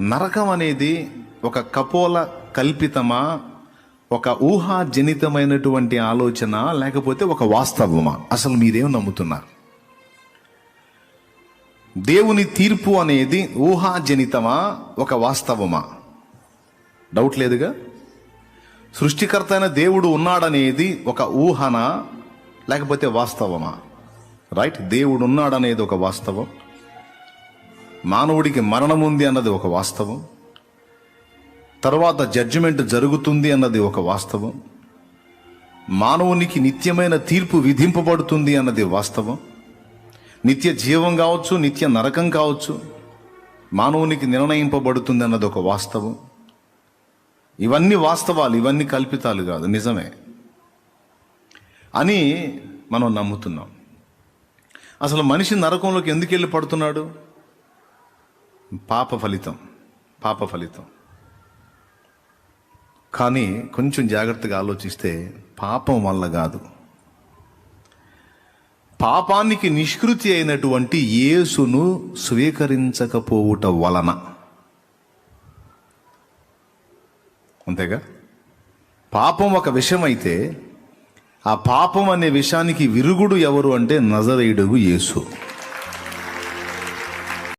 నరకం అనేది ఒక కపోల కల్పితమా? ఒక ఊహాజనితమైనటువంటి ఆలోచన లేకపోతే ఒక వాస్తవమా? అసలు మీరేం నమ్ముతున్నారు? దేవుని తీర్పు అనేది ఊహాజనితమా? ఒక వాస్తవమా? డౌట్ లేదుగా? సృష్టికర్త అయిన దేవుడు ఉన్నాడనేది ఒక ఊహన? లేకపోతే వాస్తవమా? రైట్ దేవుడు ఉన్నాడనేది ఒక వాస్తవం. మానవుడికి మరణం ఉంది అన్నది ఒక వాస్తవం. తర్వాత జడ్జిమెంట్ జరుగుతుంది అన్నది ఒక వాస్తవం. మానవునికి నిత్యమైన తీర్పు విధింపబడుతుంది అన్నది వాస్తవం. నిత్య జీవం కావచ్చు నిత్య నరకం కావచ్చు మానవునికి నిర్ణయింపబడుతుంది అన్నది ఒక వాస్తవం. ఇవన్నీ వాస్తవాలు ఇవన్నీ కల్పితాలు కాదు నిజమే. అని మనం నమ్ముతున్నాం. అసలు మనిషి నరకంలోకి ఎందుకు వెళ్ళి పడుతున్నాడు? పాప ఫలితం పాప ఫలితం. కానీ కొంచెం జాగ్రత్తగా ఆలోచిస్తే పాపం వల్ల కాదు. పాపానికి నిష్కృతి అయినటువంటి యేసును స్వీకరించకపోవుట వలన. అంతేగా? పాపం ఒక విషయం అయితే ఆ పాపం అనే విషయానికి విరుగుడు ఎవరు అంటే నజరేయుడు యేసు.